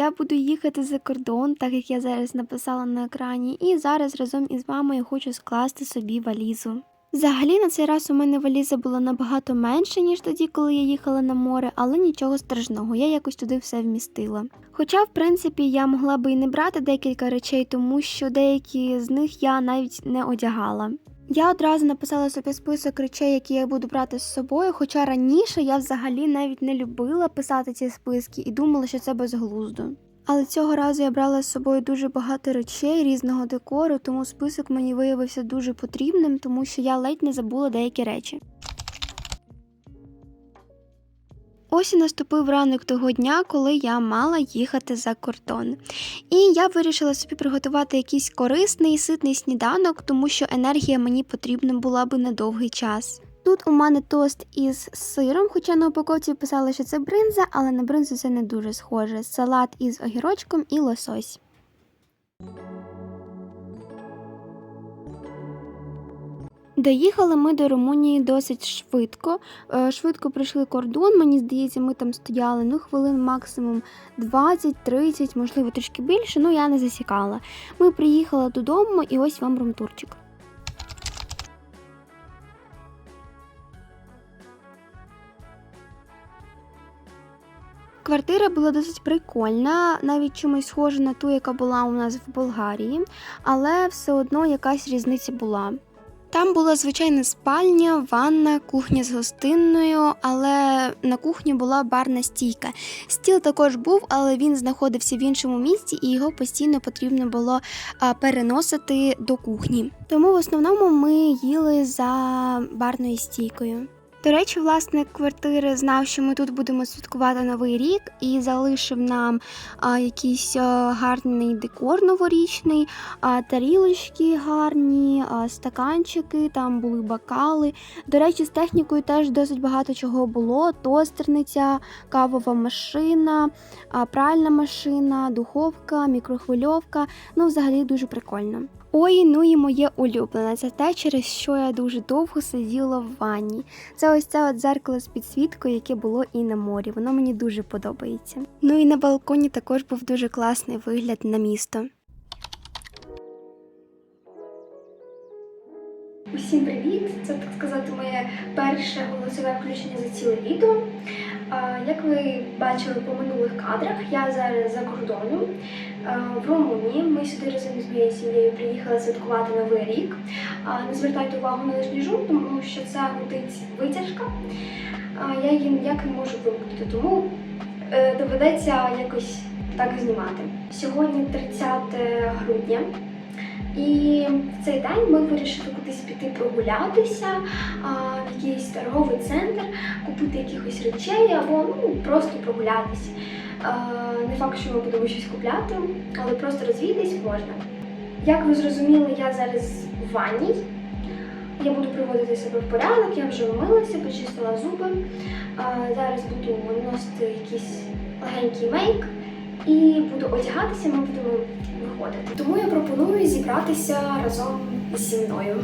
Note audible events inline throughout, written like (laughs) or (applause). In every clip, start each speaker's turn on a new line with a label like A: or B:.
A: Я буду їхати за кордон, так як я зараз написала на екрані, і зараз разом із я хочу скласти собі валізу. Взагалі на цей раз у мене валіза була набагато менше, ніж тоді, коли я їхала на море, але нічого страшного, я якось туди все вмістила. Хоча, в принципі, я могла би і не брати декілька речей, тому що деякі з них я навіть не одягала. Я одразу написала собі список речей, які я буду брати з собою, хоча раніше я взагалі навіть не любила писати ці списки і думала, що це безглуздо. Але цього разу я брала з собою дуже багато речей різного декору, тому список мені виявився дуже потрібним, тому що я ледь не забула деякі речі. Ось і наступив ранок того дня, коли я мала їхати за кордон. І я вирішила собі приготувати якийсь корисний ситний сніданок, тому що енергія мені потрібна була би на довгий час. Тут у мене тост із сиром, хоча на упаковці писали, що це бринза, але на бринзу це не дуже схоже. Салат із огірочком і лосось. Доїхали ми до Румунії досить швидко. Е, Швидко пройшли кордон. Мені здається, ми там стояли ну хвилин максимум 20-30, можливо, трішки більше. Ну я не засікала. Ми приїхали додому, і ось вам румтурчик. Квартира була досить прикольна, навіть чимось схожа на ту, яка була у нас в Болгарії, але все одно якась різниця була. Там була звичайна спальня, ванна, кухня з гостинною, але на кухні була барна стійка. Стіл також був, але він знаходився в іншому місці, і його постійно потрібно було переносити до кухні. Тому в основному ми їли за барною стійкою. До речі, власник квартири знав, що ми тут будемо святкувати новий рік, і залишив нам а, якийсь а, гарний декор новорічний, а, тарілочки гарні, а, стаканчики, там були бокали. До речі, з технікою теж досить багато чого було: тостерниця, кавова машина, а, пральна машина, духовка, мікрохвильовка. Ну, взагалі дуже прикольно. Ой, ну і моє улюблене. Це те, через що я дуже довго сиділа в ванні. Це ось це от дзеркало з підсвіткою, яке було і на морі. Воно мені дуже подобається. Ну і на балконі також був дуже класний вигляд на місто. Усім привіт! Це так сказати моє перше голосове включення за ціле відео. Як ви бачили по минулих кадрах, я зараз за кордоном в Румунії. Ми сюди разом з моєю сім'єю приїхали святкувати новий рік. Не звертайте увагу на лишній жук, тому що це гудить витяжка. Я її ніяк не можу вимкнути, тому е, доведеться якось так знімати. Сьогодні 30 грудня. І в цей день ми вирішили кудись піти прогулятися, а, в якийсь торговий центр, купити якихось речей або ну, просто прогулятися. А, Не факт, що ми будемо щось купляти, але просто розвіятись можна. Як ви зрозуміли, я зараз в ванній. Я буду приводити себе в порядок, я вже вмилася, почистила зуби. А, Зараз буду наносити якийсь легенький мейк і буду одягатися, ми будемо виходити. Тому я пропоную зібратися разом зі мною.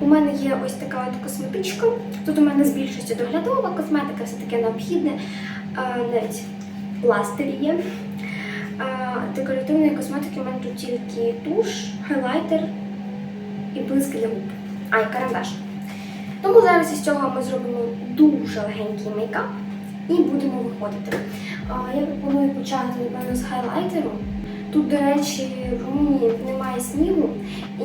A: У мене є ось така от косметичка. Тут у мене з більшістю доглядова косметика, все таке необхідне. Навіть пластирі є. Декоративної косметики у мене тут тільки туш, хайлайтер і блиск для губ. А, і карандаш. Тому зараз із цього ми зробимо дуже легенький мейкап і будемо виходити. Я пропоную почати, напевно, з хайлайтеру. Тут, до речі, в Румунії немає снігу, і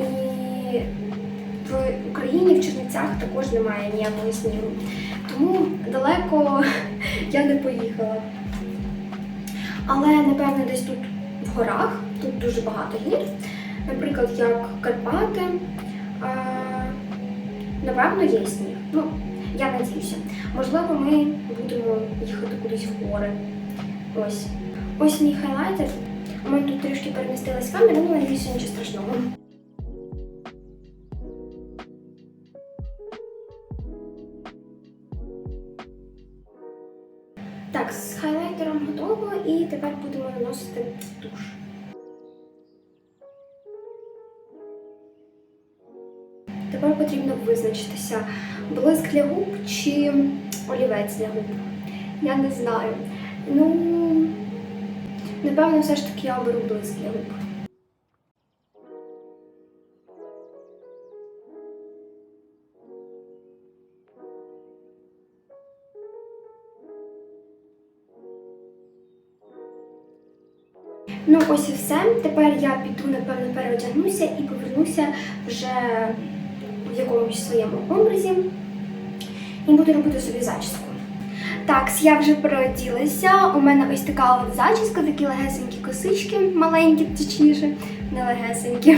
A: в Україні в Чернівцях також немає ніякого снігу. Тому далеко (laughs) я не поїхала. Але, напевно, десь тут в горах, тут дуже багато гір, наприклад, як Карпати, напевно, є сніг. Ну, я надіюся. Можливо, ми будемо їхати кудись в гори. Ось. Ось мій хайлайтер. У мене тут трішки перемістилась камера, ну надіюся, нічого страшного. Так, з хайлайтером готово і тепер будемо наносити туш. Тепер потрібно визначитися, блиск для губ чи олівець для губ. Я не знаю. Ну, Напевно, все ж таки я оберу близький лук. Ну, ось і все. Тепер я піду, напевно, переодягнуся і повернуся вже в якомусь своєму образі і буду робити собі зачіску. Так, я вже переоділася. У мене ось така от зачіска, такі легесенькі косички, маленькі, точніше, не легесенькі.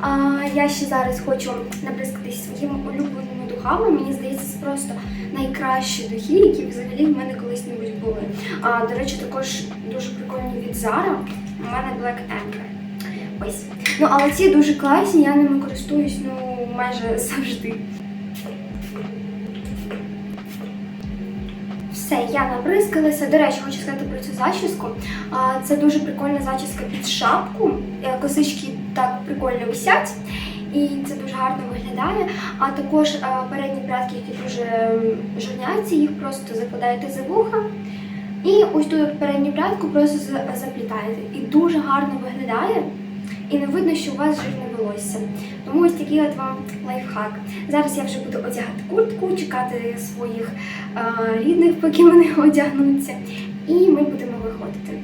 A: А, я ще зараз хочу набризкатись своїми улюбленими духами. Мені здається, це просто найкращі духи, які взагалі в мене колись-небудь були. А, до речі, також дуже прикольні від Zara. У мене Black Anchor. Ось. Ну, але ці дуже класні, я ними користуюсь ну, майже (laughs) завжди. Все, я набризкалася. До речі, хочу сказати про цю зачіску. Це дуже прикольна зачіска під шапку. Е, Косички так прикольно висять. І це дуже гарно виглядає. А також е, передні прядки, які дуже м, жирняться, їх просто закладаєте за вуха. І ось тут передню прядку просто заплітаєте. І дуже гарно виглядає. І не видно, що у вас жирне волосся. Тому ось такий от вам лайфхак. Зараз я вже буду одягати куртку, чекати своїх е, рідних, поки вони (laughs) одягнуться, і ми будемо виходити.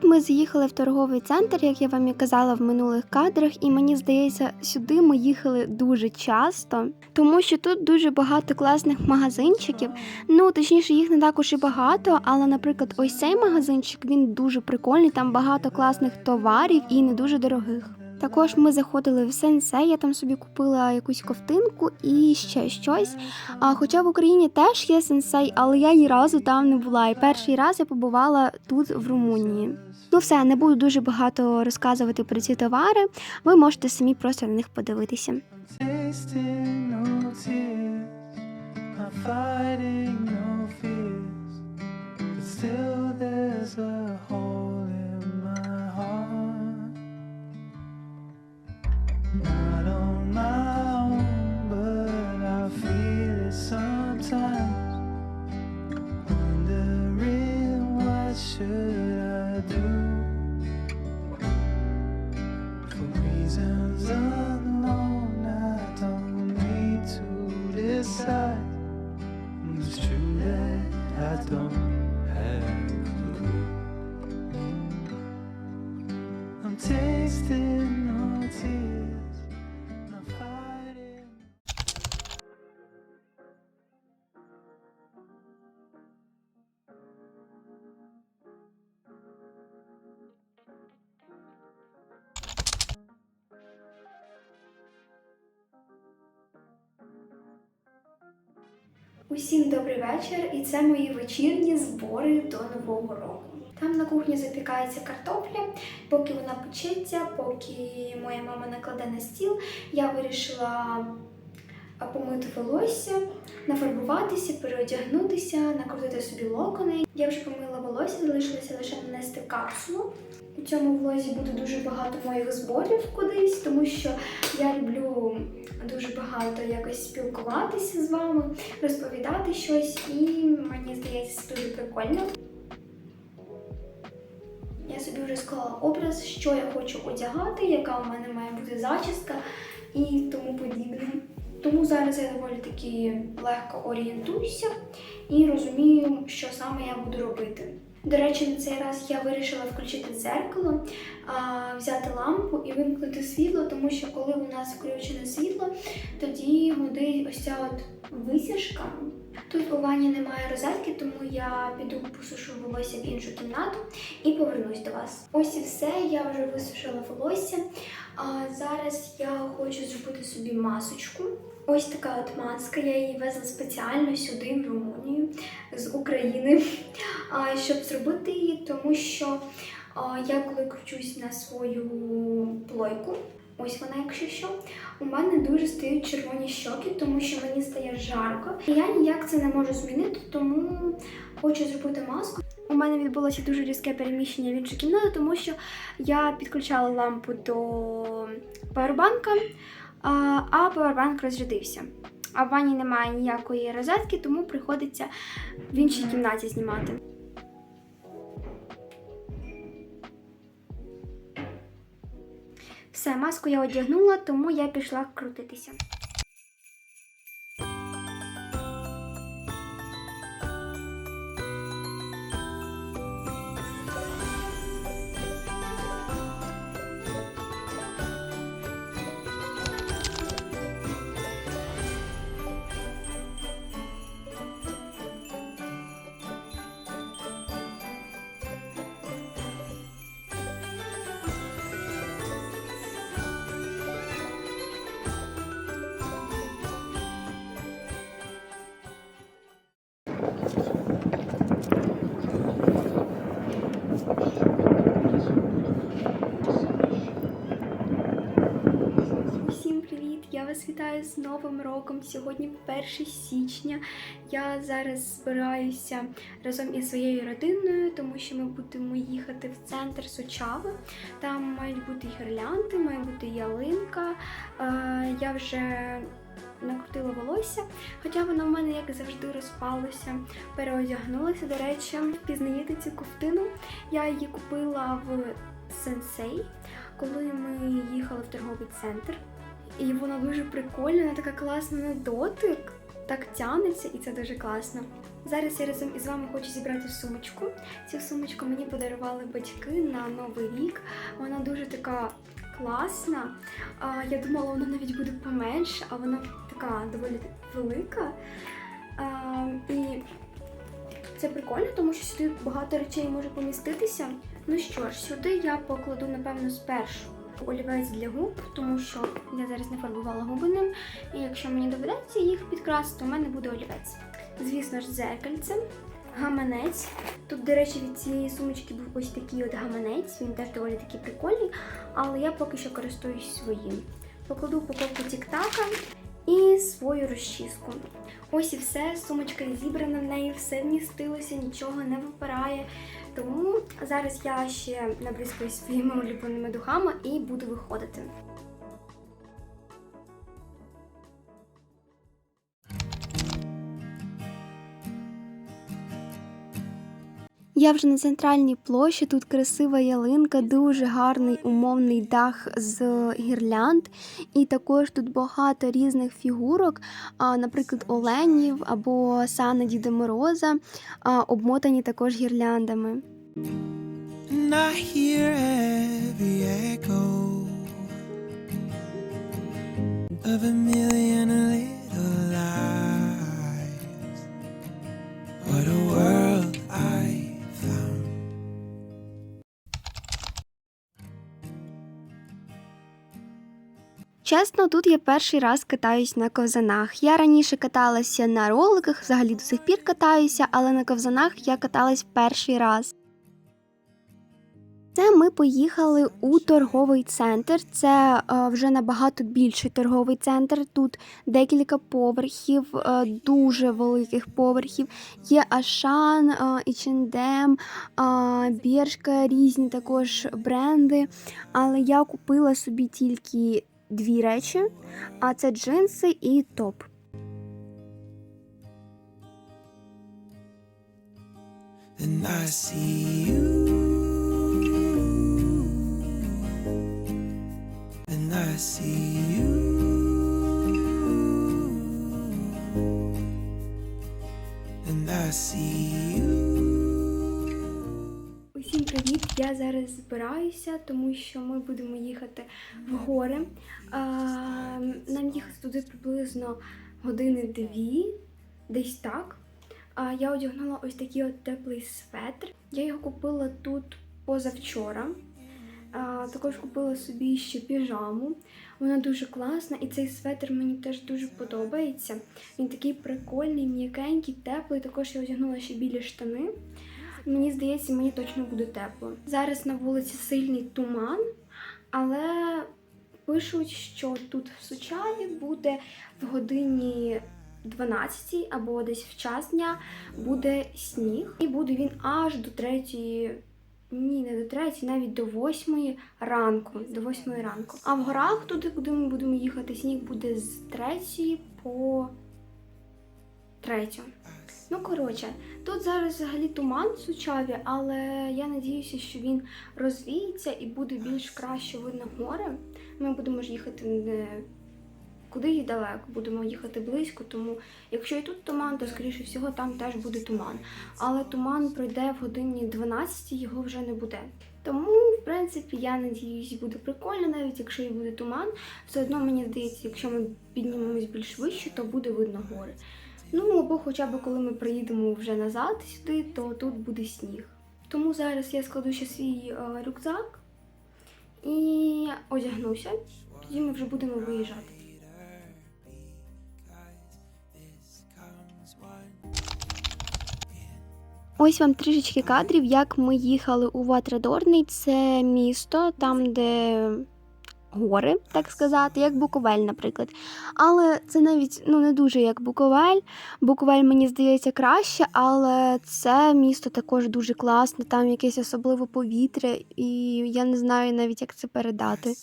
B: Тут ми з'їхали в торговий центр, як я вам і казала в минулих кадрах, і мені здається, сюди ми їхали дуже часто, тому що тут дуже багато класних магазинчиків. Ну точніше, їх не також і багато, але, наприклад, ось цей магазинчик він дуже прикольний. Там багато класних товарів і не дуже дорогих. Також ми заходили в сенсей, я там собі купила якусь ковтинку і ще щось. А хоча в Україні теж є сенсей, але я ні разу там не була. І перший раз я побувала тут, в Румунії. Ну все, не буду дуже багато розказувати про ці товари. Ви можете самі просто на них подивитися.
C: Still there's a hole my own, but I feel it sometimes. Wondering what should I do? For reasons unknown, I don't need to decide. It's true that I don't
A: Усім добрий вечір, і це мої вечірні збори до нового року. Там на кухні запікається картопля, поки вона печеться, поки моя мама накладе на стіл, я вирішила а, помити волосся, нафарбуватися, переодягнутися, накрутити собі локони. Я вже помила волосся, залишилося лише нанести капсулу. У цьому влозі буде дуже багато моїх зборів кудись, тому що я люблю дуже багато якось спілкуватися з вами, розповідати щось, і мені здається, це дуже прикольно. Я собі вже склала образ, що я хочу одягати, яка у мене має бути зачіска і тому подібне. Тому зараз я доволі таки легко орієнтуюся і розумію, що саме я буду робити. До речі, на цей раз я вирішила включити дзеркало, взяти лампу і вимкнути світло, тому що коли у нас включене світло, тоді гудить ось ця от висяжка. Тут у ванні немає розетки, тому я піду посушу волосся в іншу кімнату і повернусь до вас. Ось і все, я вже висушила волосся. Зараз я хочу зробити собі масочку. Ось така от маска. Я її везла спеціально сюди, в Румунію, з України, щоб зробити її, тому що я коли кручусь на свою плойку. Ось вона, якщо що, у мене дуже стають червоні щоки, тому що мені стає жарко. Я ніяк це не можу змінити, тому хочу зробити маску. У мене відбулося дуже різке переміщення в іншу кімнату, тому що я підключала лампу до павербанка, а павербанк розрядився. А в ванні немає ніякої розетки, тому приходиться в іншій кімнаті знімати. Все, маску я одягнула, тому я пішла крутитися. Вітаю з Новим роком. Сьогодні 1 січня. Я зараз збираюся разом із своєю родиною, тому що ми будемо їхати в центр Сучави. Там мають бути гірлянди, має бути ялинка. Е, Я вже накрутила волосся, хоча воно в мене, як завжди, розпалося. Переодягнулася. До речі, впізнаєте цю ковтину. Я її купила в сенсей коли ми їхали в торговий центр. І вона дуже прикольна, вона така класна на дотик, так тянеться, і це дуже класно. Зараз я разом із вами хочу зібрати сумочку. Цю сумочку мені подарували батьки на Новий рік. Вона дуже така класна. Я думала, вона навіть буде поменше, а вона така доволі велика. І це прикольно, тому що сюди багато речей може поміститися. Ну що ж, сюди я покладу, напевно, спершу олівець для губ, тому що я зараз не фарбувала губи ним. І якщо мені доведеться їх підкрасити, в мене буде олівець. Звісно ж, дзеркальце, гаманець. Тут, до речі, від цієї сумочки був ось такий от гаманець, він теж доволі такий прикольний, але я поки що користуюсь своїм. Покладу упаковку тік-така і свою розчіску. Ось і все, сумочка зібрана в неї, все вмістилося, нічого не випирає. Тому зараз я ще набризкаюсь своїми улюбленими духами і буду виходити. Я вже на центральній площі. Тут красива ялинка, дуже гарний умовний дах з гірлянд. І також тут багато різних фігурок, наприклад, оленів або сана Діда Мороза, обмотані також гірляндами.
C: Of a million little lives.
A: Чесно, тут я перший раз катаюсь на ковзанах. Я раніше каталася на роликах, взагалі до сих пір катаюся, але на ковзанах я каталась перший раз. Це ми поїхали у торговий центр. Це е, вже набагато більший торговий центр. Тут декілька поверхів, е, дуже великих поверхів. Є Ашан, е, H&M, е, Біршка, різні також бренди. Але я купила собі тільки дві речі, а це джинси і топ.
C: Then I see you. And I see you. And I see you.
A: Усім привіт! Я зараз збираюся, тому що ми будемо їхати в гори. Нам їхати туди приблизно години-дві, десь так. Я одягнула ось такий от теплий светр. Я його купила тут позавчора. Також купила собі ще піжаму. Вона дуже класна, і цей светр мені теж дуже подобається. Він такий прикольний, м'якенький, теплий. Також я одягнула ще білі штани. Мені здається, мені точно буде тепло. Зараз на вулиці сильний туман, але пишуть, що тут в Сучаві буде в годині 12 або десь в час дня буде сніг. І буде він аж до 3, ні, не до 3, навіть до 8 ранку. До 8 ранку. А в горах туди, куди ми будемо їхати, сніг буде з 3 по третю. Ну, коротше, тут зараз взагалі туман в Сучаві, але я надіюся, що він розвіється і буде більш краще видно гори. Ми будемо ж їхати не куди й далеко, будемо їхати близько, тому якщо і тут туман, то скоріше всього там теж буде туман. Але туман пройде в годині 12, його вже не буде. Тому, в принципі, я надіюсь, буде прикольно, навіть якщо і буде туман. Все одно мені здається, якщо ми піднімемось більш вище, то буде видно гори. Ну або хоча б коли ми приїдемо вже назад сюди, то тут буде сніг. Тому зараз я складу ще свій е, рюкзак і одягнуся. Тоді ми вже будемо виїжджати. Ось вам трішечки кадрів, як ми їхали у Ватрадорний. Це місто, там, де гори, так сказати, як Буковель, наприклад. Але це навіть ну, не дуже як Буковель. Буковель, мені здається, краще, але це місто також дуже класне, там якесь особливе повітря, і я не знаю навіть, як це передати.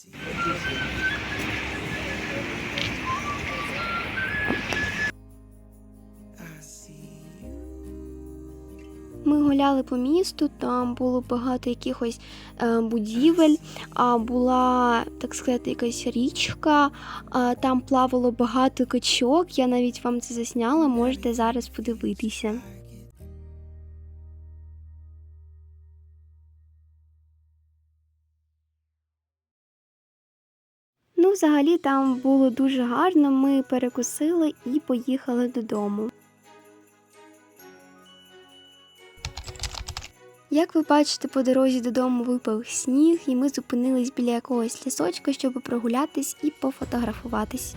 A: Ми гуляли по місту, там було багато якихось е, будівель, а була, так сказати, якась річка, там плавало багато качок. Я навіть вам це засняла, можете зараз подивитися. Ну, взагалі там було дуже гарно. Ми перекусили і поїхали додому. Як ви бачите, по дорозі додому випав сніг, і ми зупинились біля якогось лісочка, щоб прогулятись і пофотографуватись.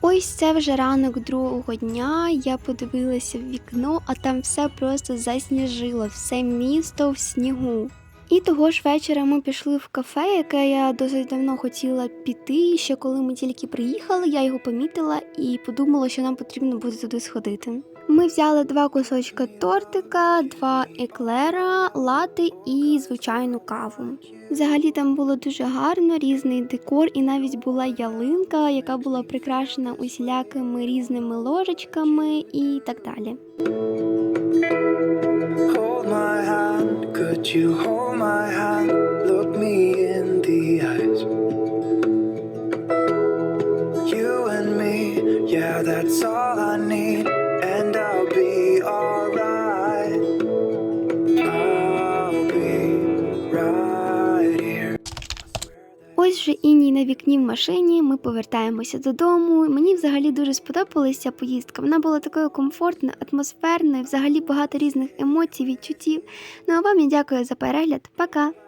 A: Ось це вже ранок другого дня. Я подивилася в вікно, а там все просто засніжило, все місто в снігу. І того ж вечора ми пішли в кафе, яке я досить давно хотіла піти. Ще коли ми тільки приїхали, я його помітила і подумала, що нам потрібно буде туди сходити. Ми взяли два кусочка тортика, два еклера, лати і звичайну каву. Взагалі там було дуже гарно, різний декор, і навіть була ялинка, яка була прикрашена усілякими різними ложечками і так далі.
D: You hold my hand?
A: Вікні в машині. Ми повертаємося додому. Мені взагалі дуже сподобалася поїздка. Вона була такою комфортною, атмосферною, взагалі багато різних емоцій, відчуттів. Ну а вам я дякую за перегляд. Пока!